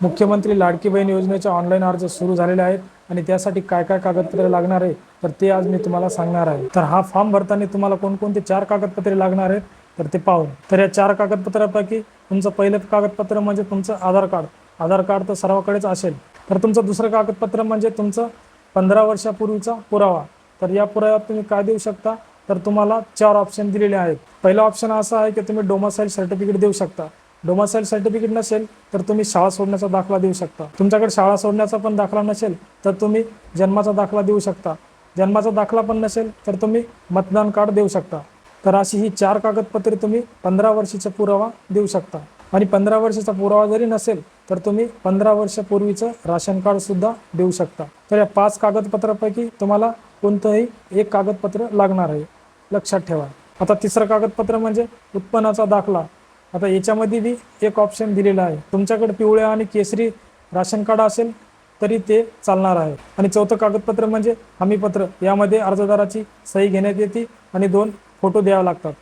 मुख्यमंत्री लाडकी बहीण योजनेचे ऑनलाईन अर्ज सुरू झालेले आहेत आणि त्यासाठी काय काय कागदपत्रे लागणार आहे तर ते आज मी तुम्हाला सांगणार आहे. तर हा फॉर्म भरताना तुम्हाला कोणकोणते चार कागदपत्रे लागणार आहेत तर ते पाहू तर या चार कागदपत्रापैकी तुमचं पहिलं कागदपत्र म्हणजे तुमचं आधार कार्ड. आधार कार्ड तर सर्वाकडेच असेल. तर तुमचं दुसरं कागदपत्र म्हणजे तुमचं पंधरा वर्षापूर्वीचा पुरावा. तर या पुराव्यात तुम्ही काय देऊ शकता? तर तुम्हाला चार ऑप्शन दिलेले आहेत. पहिला ऑप्शन असा आहे की तुम्ही डोमासाईल सर्टिफिकेट देऊ शकता. डोमासाईल सर्टिफिकेट नसेल तर तुम्ही शाळा सोडण्याचा दाखला देऊ शकता. तुमच्याकडे शाळा सोडण्याचा पण दाखला नसेल तर तुम्ही जन्माचा दाखला देऊ शकता. जन्माचा दाखला पण नसेल तर तुम्ही मतदान कार्ड देऊ शकता. तर अशी ही चार कागदपत्रे तुम्ही पंधरा वर्षाचा पुरावा देऊ शकता. आणि पंधरा वर्षाचा पुरावा जरी नसेल तर तुम्ही पंधरा वर्षापूर्वीचं राशन कार्ड सुद्धा देऊ शकता. तर या पाच कागदपत्रापैकी तुम्हाला कोणतंही एक कागदपत्र लागणार आहे. लक्षात ठेवा. आता तिसरं कागदपत्र म्हणजे उत्पन्नाचा दाखला. आता याच्यामध्ये बी एक ऑप्शन दिलेला आहे. तुमच्याकडे पिवळ्या आणि केसरी राशन कार्ड असेल तरी ते चालणार आहे. आणि चौथं कागदपत्र म्हणजे हमीपत्र. यामध्ये अर्जदाराची सही घेण्यात येते आणि दोन फोटो द्यावे लागतात.